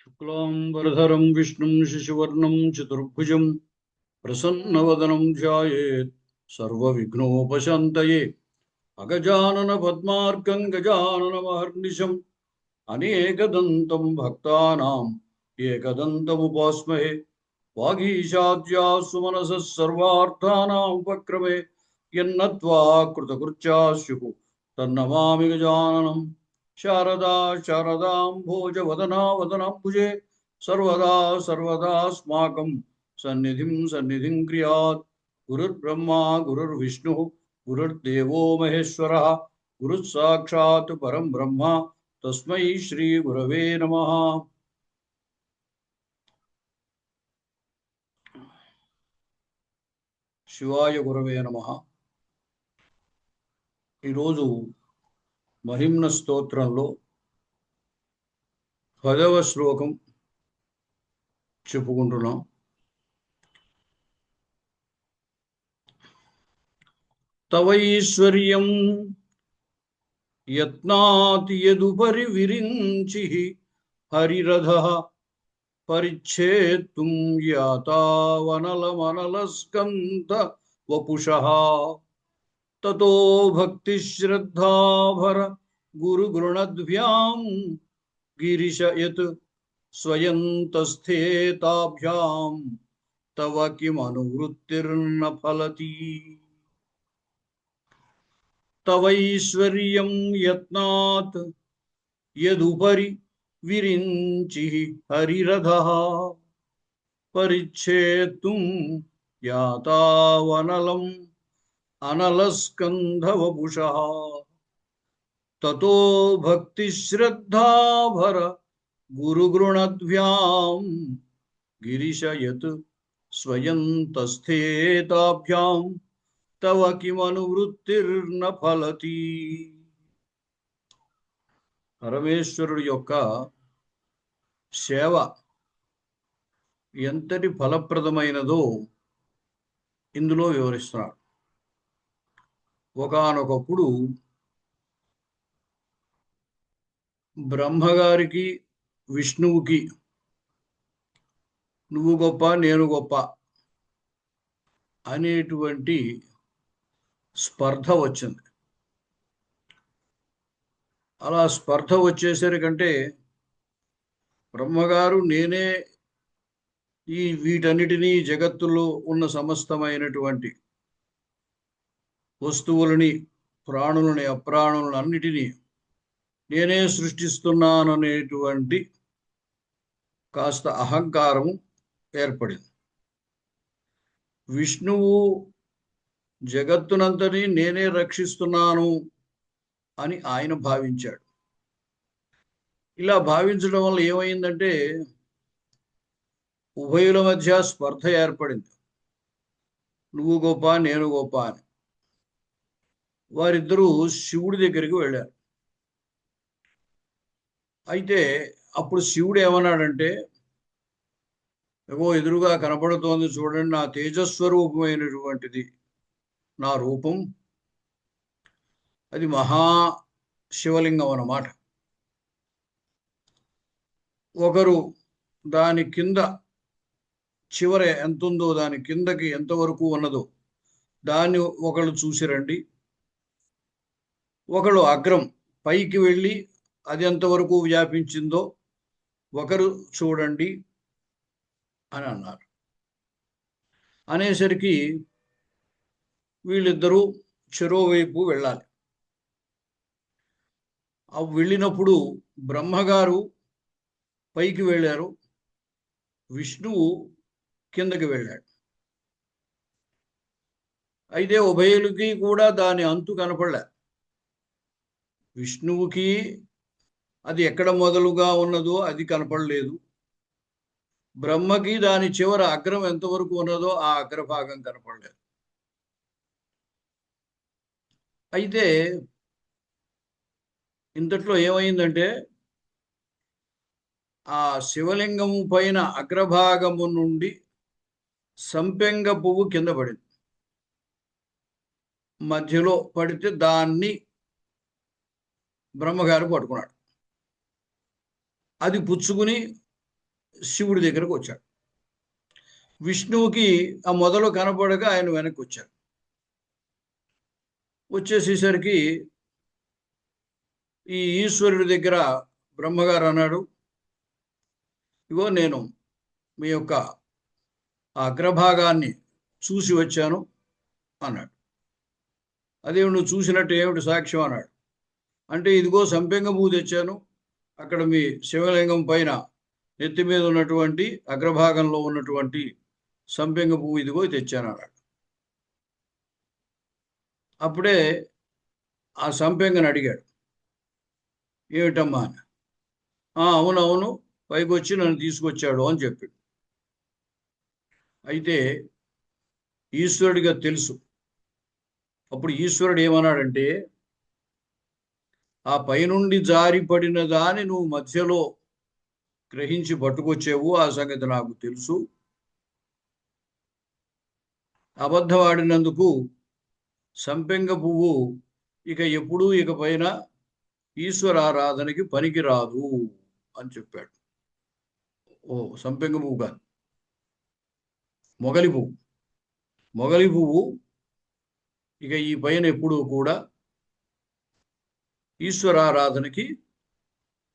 शुक्लाम्बरधरं विष्णुं शशिवर्णं चतुर्भुजं प्रसन्नवदनं ध्यायेत् सर्वविघ्नोपशान्तये अगजाननपद्मार्कं गजाननमहर्निशम् अनेकदन्तं भक्तानाम् एकदन्तमुपास्महे वागीशाद्या सुमनसः सर्वार्थानाम् उपक्रमे यन्नत्वा कृतकृत्या स्युः तन्नमामि गजाननम् शारदा शारदाम्भोजवदना वदनाम्बुजे सर्वदा सर्वदास्माकं सन्निधिं सन्निधिं क्रियात् गुरुर्ब्रह्मा गुरुर्विष्णुः गुरुर्देवो महेश्वरः गुरुः साक्षात् परं ब्रह्म तस्मै श्रीगुरवे नमः శివాయ గురవే నమ ఈరోజు మహిమ్న స్తోత్రంలో పదవ శ్లోకం చెప్పుకుంటున్నాం. తవైశ్వర్యం యత్నాతి యదుపరి విరించి హరిరథ పరిచ్ఛేత్తుం యాతావనలమనలస్కంద వపుషః. తతో భక్తి శ్రద్ధాభర గురు గృణద్భ్యాం గిరిశ యత్ స్వయం తస్థేతాభ్యాం తవ కిమనువృత్తిర్న ఫలతి తవైశ్వర్యం యత్నాత్ యదుపరి విరించి హరిరథ పరిచ్ఛేత్తుం యాతావనలం అనలస్కంధవపుష తతో భక్తి శ్రద్ధాభర గురుగృణద్భ్యాం గిరిశయత్ స్వయం తస్థేతాభ్యాం తవ కిమనువృత్తిర్న ఫలతి। పరమేశ్వరుడు యొక్క సేవ ఎంతటి ఫలప్రదమైనదో ఇందులో వివరిస్తున్నాడు। ఒకానొకప్పుడు బ్రహ్మగారికి విష్ణువుకి నువ్వు గొప్ప నేను గొప్ప అనేటువంటి స్పర్ధ వచ్చింది. అలా స్పర్ధ వచ్చేసరికంటే బ్రహ్మగారు నేనే ఈ వీటన్నిటినీ జగత్తులో ఉన్న సమస్తమైనటువంటి వస్తువులని ప్రాణులని అప్రాణులను అన్నిటినీ నేనే సృష్టిస్తున్నాననేటువంటి కాస్త అహంకారము ఏర్పడింది. విష్ణువు జగత్తునంతని నేనే రక్షిస్తున్నాను అని ఆయన భావించాడు. ఇలా భావించడం వల్ల ఏమైందంటే ఉభయుల మధ్య స్పర్ధ ఏర్పడింది. నువ్వు గొప్ప నేను గొప్ప అని. వారిద్దరూ శివుడి దగ్గరికి వెళ్ళారు. అయితే అప్పుడు శివుడు ఏమన్నాడంటే ఏవో ఎదురుగా కనపడుతోంది చూడండి నా తేజస్వరూపమైనటువంటిది నా రూపం. అది మహా శివలింగం అన్నమాట. ఒకరు దాని కింద చివర ఎంత ఉందో దాని కిందకి ఎంతవరకు ఉన్నదో దాన్ని ఒకళ్ళు చూసిరండి ఒకళ్ళు అగ్రం పైకి వెళ్ళి అది ఎంతవరకు వ్యాపించిందో ఒకరు చూడండి అని అన్నారు. అనేసరికి వీళ్ళిద్దరూ చెరోవైపు వెళ్ళాలి. ఆ వెళ్ళినప్పుడు బ్రహ్మగారు పైకి వెళ్ళారు. విష్ణువు కిందకి వెళ్ళాడు. అయితే ఉభయులకి కూడా దాని అంతు కనపడలే. విష్ణువుకి అది ఎక్కడ మొదలుగా ఉన్నదో అది కనపడలేదు. బ్రహ్మకి దాని చివర అగ్రం ఎంతవరకు ఉన్నదో ఆ అగ్రభాగం కనపడలేదు. అయితే ఇంతట్లో ఏమైందంటే ఆ శివలింగము పైన అగ్రభాగము నుండి సంపెంగ పువ్వు కింద పడింది. మధ్యలో పడితే దాన్ని బ్రహ్మగారు పట్టుకున్నాడు. అది పుచ్చుకుని శివుడి దగ్గరకు వచ్చాడు. విష్ణువుకి ఆ మొదలు కనపడక ఆయన వెనక్కి వచ్చారు వచ్చేసేసరికి ఈ ఈశ్వరుడి దగ్గర బ్రహ్మగారు అన్నాడు ఇగో నేను మీ యొక్క అగ్రభాగాన్ని చూసి వచ్చాను అన్నాడు. అదే నువ్వు చూసినట్టు ఏమిటి సాక్ష్యం అన్నాడు. అంటే ఇదిగో సంపెంగ భూ తెచ్చాను. అక్కడ మీ శివలింగం పైన నెత్తి మీద ఉన్నటువంటి అగ్రభాగంలో ఉన్నటువంటి సంపెంగ పువ్వు ఇదిగో తెచ్చాను అన్నాడు అప్పుడే ఆ సంపెంగని అడిగాడు. ఏమిటమ్మా అని. అవునవును అవును అవును పైకి వచ్చి నన్ను తీసుకొచ్చాడు అని చెప్పాడు. అయితే ఈశ్వరుడిగా తెలుసు. అప్పుడు ఈశ్వరుడు ఏమన్నాడంటే ఆ పైనుండి జారిపడిన దాన్ని నువ్వు మధ్యలో గ్రహించి పట్టుకొచ్చేవు. ఆ సంగతి నాకు తెలుసు. అబద్ధవాడినందుకు సంపెంగ పువ్వు ఇక ఎప్పుడూ ఇక పైన ఈశ్వరారాధనకి పనికి రాదు అని చెప్పాడు. ఓ సంపెంగ పువ్వు కాదు. మొగలి పువ్వు. మొగలి పువ్వు ఇక ఈ పైన ఎప్పుడూ కూడా ఈశ్వరారాధనకి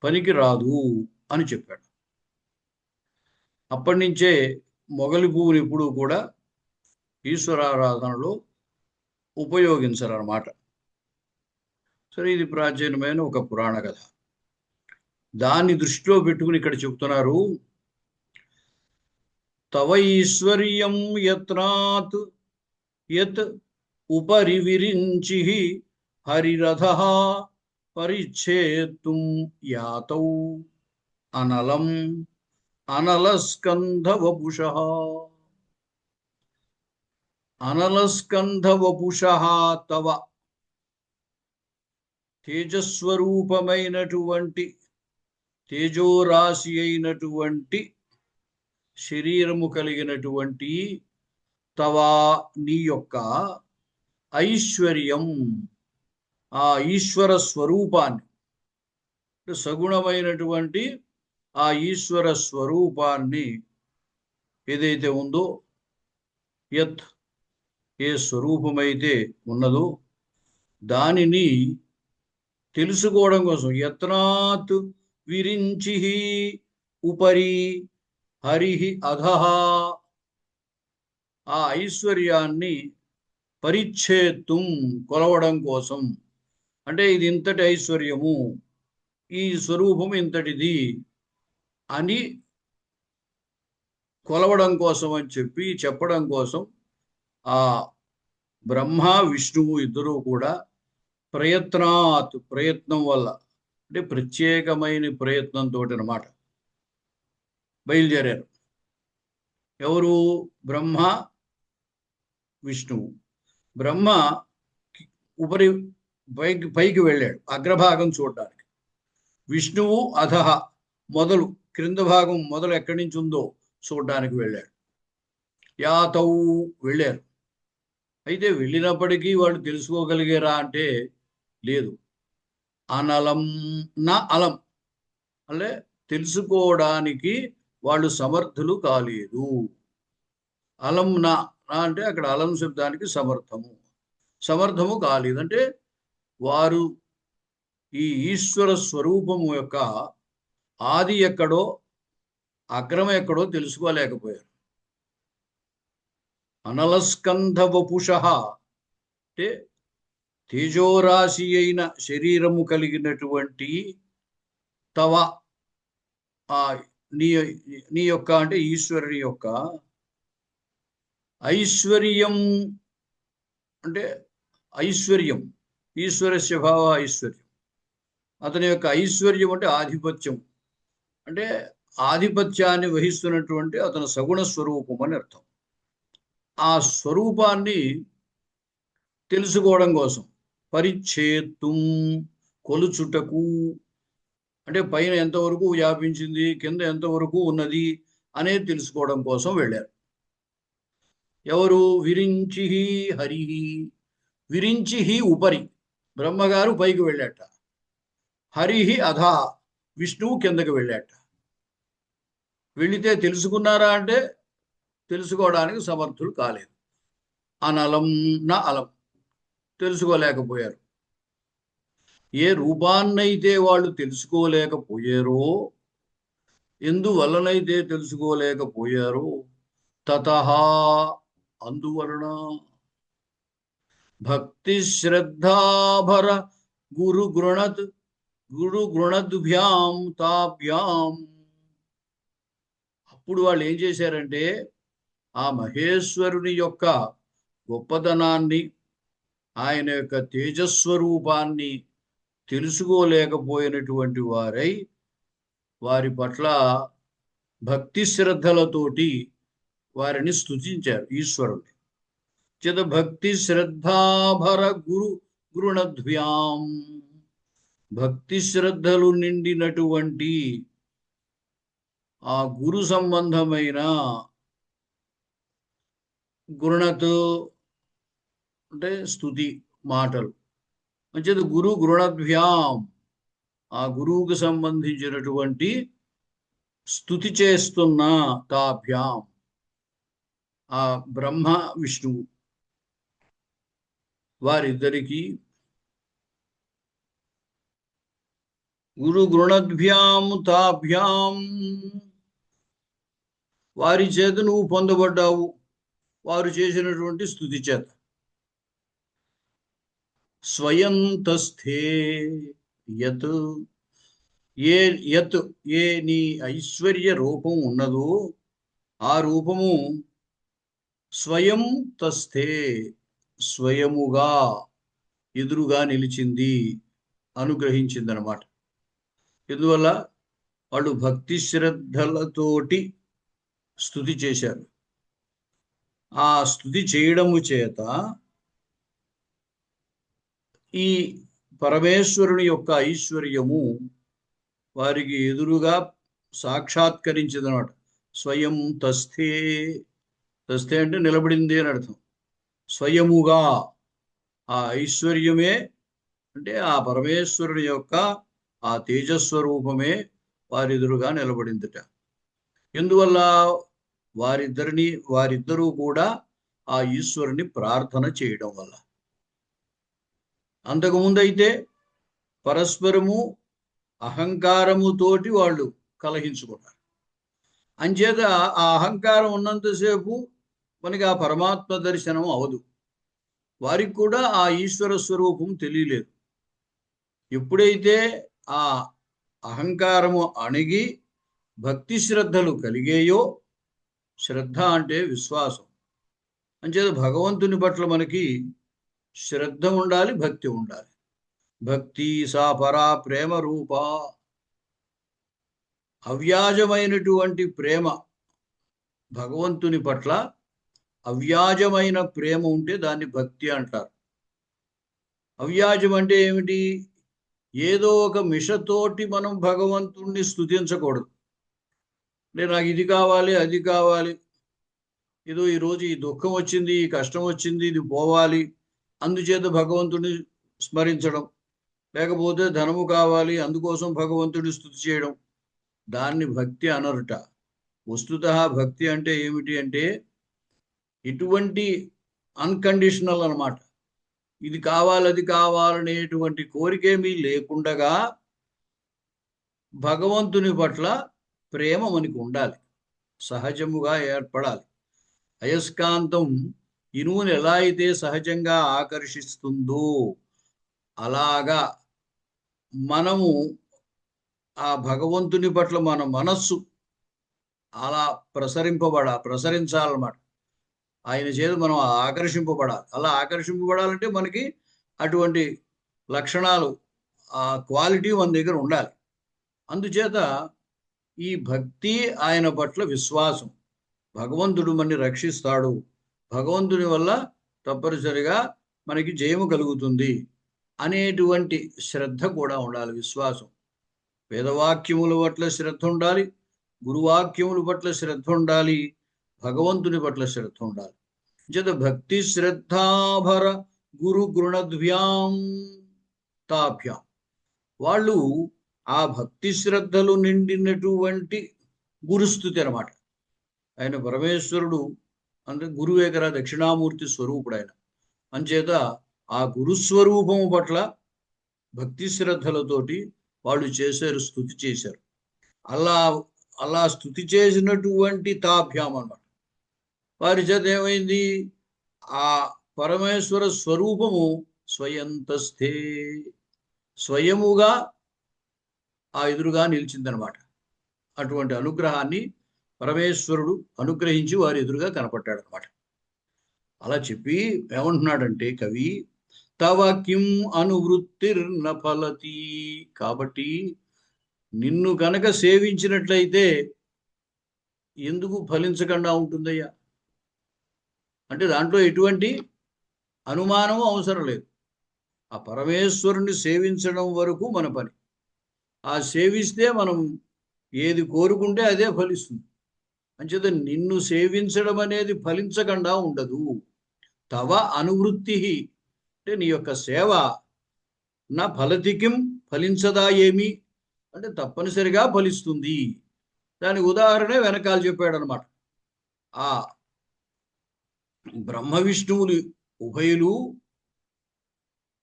పనికి రాదు అని చెప్పాడు. అప్పటి నుంచే మొగలి పువ్వుని ఎప్పుడూ కూడా ఈశ్వరారాధనలో ఉపయోగించరన్నమాట. సరే ఇది ప్రాచీనమైన ఒక పురాణ కథ. దాన్ని దృష్టిలో పెట్టుకుని ఇక్కడ చెప్తున్నారు. తవ ఈశ్వర్యం యత్నాత్ యత్ ఉపరి విరించి హరిరథ పరిచ్ఛేత్తుం యాతౌ అనలం అనలస్కంధవపుష. అనలస్కంధవపుష తవ తేజస్వరూపమైనటువంటి తేజోరాశి అయినటువంటి శరీరము కలిగినటువంటి తవా నీ యొక్క ఐశ్వర్యం ఆ ఈశ్వర స్వరూపాన్ని. సగుణమైనటువంటి ఆ ఈశ్వర స్వరూపాన్ని ఏదైతే ఉందో యత్ ఏ స్వరూపమైతే ఉన్నదో దానిని తెలుసుకోవడం కోసం యత్నాత్ విరించి ఉపరి హరి అధహ ఆ ఐశ్వర్యాన్ని పరిచ్ఛేత్తుం కొలవడం కోసం అంటే ఇది ఇంతటి ఐశ్వర్యము. ఈ స్వరూపం ఇంతటిది అని కొలవడం కోసం అని చెప్పి చెప్పడం కోసం ఆ బ్రహ్మ విష్ణువు ఇద్దరూ కూడా ప్రయత్నాత్ ప్రయత్నం వల్ల అంటే ప్రత్యేకమైన ప్రయత్నంతో అనమాట బయలుదేరారు. ఎవరు? బ్రహ్మ విష్ణువు. బ్రహ్మ ఉపరి పైకి పైకి వెళ్ళాడు. అగ్రభాగం చూడడానికి. విష్ణువు అధహ మొదలు క్రింద భాగం మొదలు ఎక్కడి నుంచి ఉందో చూడడానికి వెళ్ళాడు. యాతౌ వెళ్ళారు. అయితే వెళ్ళినప్పటికీ వాళ్ళు తెలుసుకోగలిగారా అంటే లేదు. అనలం నా అలం. అంటే తెలుసుకోవడానికి వాళ్ళు సమర్థులు కాలేదు. అలం నా నా అంటే అక్కడ అలం శబ్దానికి సమర్థము. సమర్థము కాలేదు. అంటే వారు ఈ ఈశ్వర స్వరూపము యొక్క ఆది ఎక్కడో అగ్రం ఎక్కడో తెలుసుకోలేకపోయారు. అనలస్కంధ వపుష అంటే తేజోరాశి అయిన శరీరము కలిగినటువంటి తవ ఆ నీ నీ యొక్క అంటే ఈశ్వరుని యొక్క ఐశ్వర్యం అంటే ఐశ్వర్యం. ఈశ్వరస్య భావ ఐశ్వర్యం. అతని యొక్క ఐశ్వర్యం అంటే ఆధిపత్యం. అంటే ఆధిపత్యాన్ని వహిస్తున్నటువంటి అతని సగుణ స్వరూపం అని అర్థం. ఆ స్వరూపాన్ని తెలుసుకోవడం కోసం పరిచ్ఛేత్తుం కొలుచుటకు అంటే పైన ఎంతవరకు వ్యాపించింది కింద ఎంతవరకు ఉన్నది అనేది తెలుసుకోవడం కోసం వెళ్ళారు. ఎవరు? విరించి హరి విరించి ఉపరి. బ్రహ్మగారు పైకి వెళ్ళాట. హరిహి అధ విష్ణువు కిందకి వెళ్ళాట. వెళితే తెలుసుకున్నారా అంటే తెలుసుకోవడానికి సమర్థులు కాలేదు. అనలం నా అలం తెలుసుకోలేకపోయారు. ఏ రూపాన్నైతే వాళ్ళు తెలుసుకోలేకపోయారో ఎందువలనైతే తెలుసుకోలేకపోయారో తత అందువలన భక్తి శ్రద్ధాభర గురు గృణత్ గురు గృణద్భ్యాం తాభ్యాం అప్పుడు వాళ్ళు ఏం చేశారంటే ఆ మహేశ్వరుని యొక్క గొప్పదనాన్ని ఆయన యొక్క తేజస్వరూపాన్ని తెలుసుకోలేకపోయినటువంటి వారై వారి పట్ల భక్తి శ్రద్ధలతోటి వారిని స్తుతించారు ఈశ్వరుని చేత భక్తి శ్రద్ధాభర గురు గృణధ్వ్యాం భక్తి శ్రద్ధలు నిండినటువంటి ఆ గురు సంబంధమైన గుణతో అంటే స్థుతి మాటలు. మంచిది గురు గుణభ్యాం ఆ గురువుకు సంబంధించినటువంటి స్థుతి చేస్తున్న తాభ్యాం. ఆ బ్రహ్మ విష్ణువు. వారిద్దరికి గురు గృణద్భ్యాం తాభ్యాం వారి చేత నువ్వు పొందబడ్డావు. వారు చేసినటువంటి స్థుతి చేత. స్వయం తస్థే యత్. ఏ యత్ ఏ నీ ఐశ్వర్య రూపం ఉన్నదో ఆ రూపము స్వయం తస్థే. స్వయముగా ఎదురుగా నిలిచింది అనుగ్రహించిందనమాట ఎందువల్ల? వాళ్ళు భక్తి శ్రద్ధలతోటి స్థుతి చేశారు. ఆ స్థుతి చేయడము చేత ఈ పరమేశ్వరుని యొక్క ఐశ్వర్యము వారికి ఎదురుగా సాక్షాత్కరించిందనమాట స్వయం తస్థే తస్థే అంటే నిలబడింది అని అర్థం. స్వయముగా ఆ ఐశ్వర్యమే అంటే ఆ పరమేశ్వరుని యొక్క ఆ తేజస్వరూపమే వారెదురుగా నిలబడిందిట. ఎందువల్ల వారిద్దరిని వారిద్దరూ కూడా ఆ ఈశ్వరుని ప్రార్థన చేయడం వల్ల. అంతకుముందైతే పరస్పరము అహంకారముతోటి వాళ్ళు కలహించుకున్నారు. అంచేత ఆ అహంకారం ఉన్నంతసేపు మనకి ఆ పరమాత్మ దర్శనం అవదు. వారికి కూడా ఆ ఈశ్వర స్వరూపం తెలియలేదు. ఎప్పుడైతే ఆ అహంకారము అణిగి భక్తి శ్రద్ధలు కలిగేయో శ్రద్ధ అంటే విశ్వాసం. అంచేత భగవంతుని పట్ల మనకి శ్రద్ధ ఉండాలి భక్తి ఉండాలి. భక్తి సా పరా ప్రేమ రూప. అవ్యాజమైనటువంటి ప్రేమ భగవంతుని పట్ల అవ్యాజమైన ప్రేమ ఉంటే దాన్ని భక్తి అంటారు. అవ్యాజం అంటే ఏమిటి? ఏదో ఒక మిషతోటి మనం భగవంతుణ్ణి స్థుతించకూడదు అంటే నాకు ఇది కావాలి అది కావాలి. ఏదో ఈరోజు ఈ దుఃఖం వచ్చింది ఈ కష్టం వచ్చింది ఇది పోవాలి. అందుచేత భగవంతుడిని స్మరించడం. లేకపోతే ధనము కావాలి అందుకోసం భగవంతుడి స్థుతి చేయడం. దాన్ని భక్తి అనరుట. వస్తుత భక్తి అంటే ఏమిటి అంటే ఇటువంటి అన్కండిషనల్ అన్నమాట. ఇది కావాలి అది కావాలనేటువంటి కోరికేమీ లేకుండగా భగవంతుని పట్ల ప్రేమ మనకు ఉండాలి. సహజముగా ఏర్పడాలి. అయస్కాంతం ఇనువును ఎలా అయితే సహజంగా ఆకర్షిస్తుందో అలాగా మనము ఆ భగవంతుని పట్ల మన మనస్సు అలా ప్రసరింపబడ ప్రసరించాలన్నమాట. ఆయన చేత మనం ఆకర్షింపబడాలి. అలా ఆకర్షింపబడాలంటే మనకి అటువంటి లక్షణాలు ఆ క్వాలిటీ మన దగ్గర ఉండాలి. అందుచేత ఈ భక్తి ఆయన పట్ల విశ్వాసం. భగవంతుడు మనని రక్షిస్తాడు. భగవంతుని వల్ల తప్పనిసరిగా మనకి జయము కలుగుతుంది అనేటువంటి శ్రద్ధ కూడా ఉండాలి విశ్వాసం. వేదవాక్యముల పట్ల శ్రద్ధ ఉండాలి గురువాక్యముల పట్ల శ్రద్ధ ఉండాలి. భగవంతుని పట్ల శ్రద్ధ ఉండాలి. జత భక్తి శ్రద్ధాభర గురు గృణద్వ్యాం తాభ్యాం. వాళ్ళు ఆ భక్తి శ్రద్ధలు నిండినటువంటి గురుస్థుతి అనమాట ఆయన పరమేశ్వరుడు అంటే గురువే కదా దక్షిణామూర్తి స్వరూపుడు ఆయన. అంచేత ఆ గురుస్వరూపము పట్ల భక్తి శ్రద్ధలతోటి వాళ్ళు చేశారు స్థుతి చేశారు. అలా అలా స్థుతి చేసినటువంటి తాభ్యాం అన్నమాట వారి చేత ఏమైంది ఆ పరమేశ్వర స్వరూపము స్వయంతస్థే స్వయముగా ఆ ఎదురుగా నిలిచిందనమాట. అటువంటి అనుగ్రహాన్ని పరమేశ్వరుడు అనుగ్రహించి వారి ఎదురుగా కనపడ్డాడు అనమాట అలా చెప్పి ఏమంటున్నాడంటే కవి తవ కిం అనువృత్తిర్న ఫలతి? కాబట్టి నిన్ను కనుక సేవించినట్లయితే ఎందుకు ఫలించకుండా ఉంటుందయ్యా? అంటే దాంట్లో ఎటువంటి అనుమానం అవసరం లేదు. ఆ పరమేశ్వరుని సేవించడం వరకు మన పని. ఆ సేవిస్తే మనం ఏది కోరుకుంటే అదే ఫలిస్తుంది. అంచేత నిన్ను సేవించడం అనేది ఫలించకుండా ఉండదు. తవ అనువృత్తి అంటే నీ యొక్క సేవ నా ఫలతికిం ఫలించదా ఏమి? అంటే తప్పనిసరిగా ఫలిస్తుంది. దాని ఉదాహరణ వెనకాల చెప్పాడు అనమాట ఆ బ్రహ్మ విష్ణువులు ఉభయులు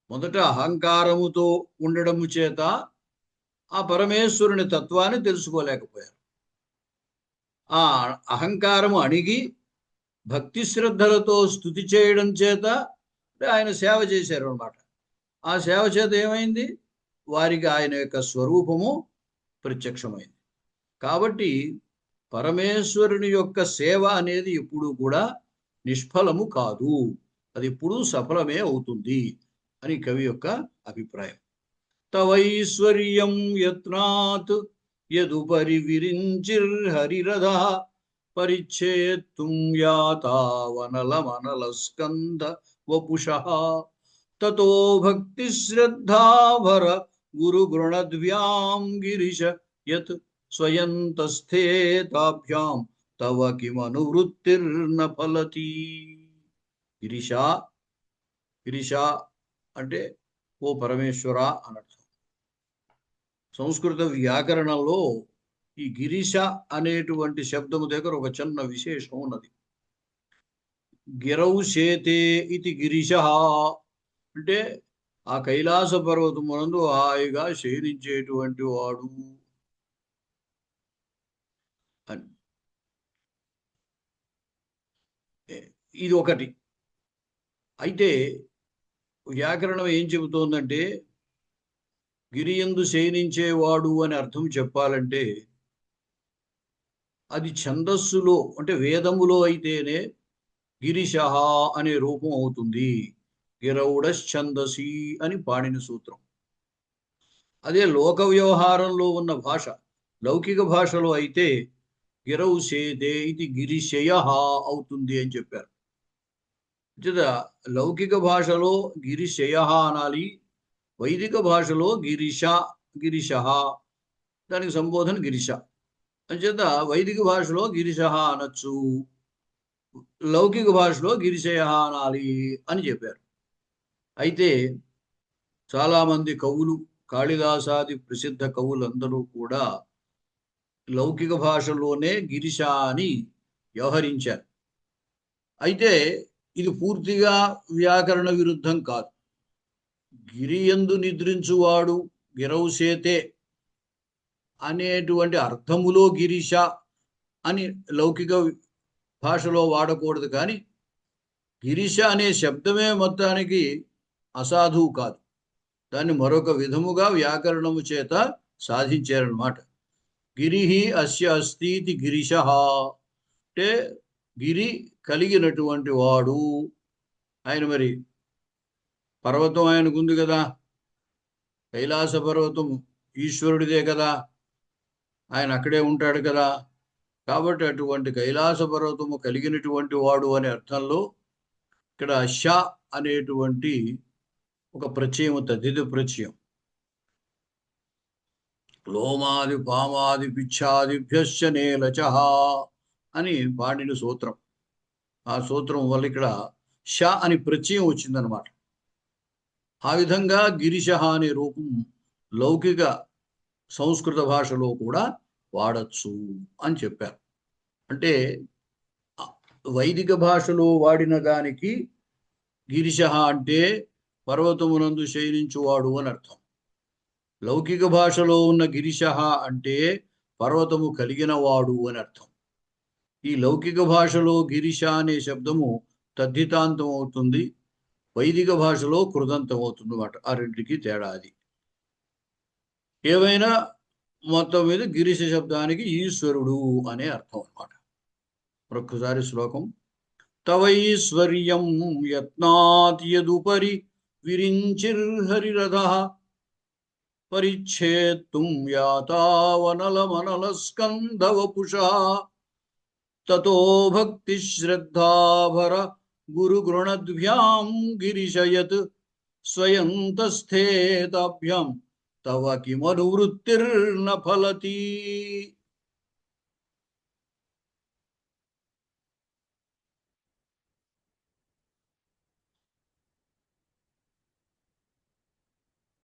మొదట అహంకారముతో ఉండడము చేత ఆ పరమేశ్వరుని తత్వాన్ని తెలుసుకోలేకపోయారు. ఆ అహంకారము అణిగి భక్తి శ్రద్ధలతో స్థుతి చేయడం చేత ఆయన సేవ చేశారు అనమాట ఆ సేవ చేత ఏమైంది? వారికి ఆయన యొక్క స్వరూపము ప్రత్యక్షమైంది. కాబట్టి పరమేశ్వరుని యొక్క సేవ అనేది ఎప్పుడూ కూడా నిష్ఫలము కాదు. అది ఎప్పుడూ సఫలమే అవుతుంది అని కవి యొక్క అభిప్రాయం. తవైశ్వర్యం యత్నాత్ యదుపరి విరించిర్హరిరథ పరిచ్ఛేత్తుం యాతావనలమనల స్కంద వపుష తతో భక్తి శ్రద్ధాభర గురు గృణద్వ్యాం గిరిశ యత్ స్వయంతస్థేతాభ్యాం తవ కిమనువృత్తిర్న ఫలతి. గిరిశ గిరిశ అంటే ఓ పరమేశ్వర అనర్థం సంస్కృత వ్యాకరణంలో ఈ గిరిష అనేటువంటి శబ్దము దగ్గర ఒక చిన్న విశేషం ఉన్నది. గిరౌ చేతే ఇది గిరిష అంటే ఆ కైలాస పర్వతమునందు హాయిగా శయనించేటువంటి వాడు అని ఏ- ఇది ఒకటి అయితే వ్యాకరణం ఏం చెబుతోందంటే గిరియందు శయనించేవాడు అని అర్థం చెప్పాలంటే అది ఛందస్సులో అంటే వేదములో అయితేనే గిరిశ అనే రూపం అవుతుంది. గిరౌడశ్చందసి అని పాడిన సూత్రం. అదే లోక వ్యవహారంలో ఉన్న భాష లౌకిక భాషలో అయితే గిరౌ సేదే ఇది గిరిశయ అవుతుంది అని చెప్పారు. లౌకిక భాషలో గిరిశయ అనాలి వైదిక భాషలో గిరిష గిరిష దానికి సంబోధన గిరిష అంచేత వైదిక భాషలో గిరిశ అనొచ్చు లౌకిక భాషలో గిరిశయ అనాలి అని చెప్పారు. అయితే చాలామంది కవులు కాళిదాసాది ప్రసిద్ధ కవులందరూ కూడా లౌకిక భాషలోనే గిరిశ అని వ్యవహరించారు. అయితే ఇది పూర్తిగా వ్యాకరణ విరుద్ధం కాదు. గిరియందు నిద్రించువాడు గిరౌసేతే అనేటువంటి అర్థములో గిరిష అని లౌకిక భాషలో వాడకూడదు కానీ గిరిష అనే శబ్దమే మొత్తానికి అసాధువు కాదు. దాన్ని మరొక విధముగా వ్యాకరణము చేత సాధించారనమాట గిరిహి అస్య అస్తి గిరిశ. అంటే గిరి కలిగినటువంటి వాడు. ఆయన మరి పర్వతం ఆయనకు ఉంది కదా. కైలాస పర్వతం ఈశ్వరుడిదే కదా. ఆయన అక్కడే ఉంటాడు కదా. కాబట్టి అటువంటి కైలాస పర్వతము కలిగినటువంటి వాడు అనే అర్థంలో ఇక్కడ ష అనేటువంటి ఒక ప్రత్యయం తదిది ప్రత్యయం. లోమాది పామాది పిచ్చాదిభ్యశ్చ నేలచ. అని పాడిన సూత్రం. ఆ సూత్రం వల్ల ఇక్కడ ష అని ప్రత్యయం వచ్చిందనమాట ఆ విధంగా గిరిశ అనే రూపం లౌకిక సంస్కృత భాషలో కూడా వాడచ్చు అని చెప్పారు. అంటే వైదిక భాషలో వాడిన దానికి గిరిశ అంటే పర్వతమునందు శయనించువాడు అని అర్థం. లౌకిక భాషలో ఉన్న గిరిశ అంటే పర్వతము కలిగిన వాడు అని అర్థం. ఈ లౌకిక భాషలో గిరిష అనే శబ్దము తద్ధితాంతం అవుతుంది వైదిక భాషలో కృదంతం అవుతుంది అన్నమాట ఆ రెండింటికి తేడా అది. ఏవైనా మొత్తం మీద గిరిశ శబ్దానికి ఈశ్వరుడు అనే అర్థం అన్నమాట. మరొకసారి శ్లోకం. తవైశ్వర్యం యత్నాత్ యదుపరి విరించిర్హరిరథ పరిచ్ఛేత్తుం యాతావనలమనల స్కందవపుషా తతో భక్తి శ్రద్ధాభర గురుగృణద్భ్యాం గిరిశయత్ స్వయంతస్థేతాభ్యాం తవ కిమనువృత్తిర్న ఫలతి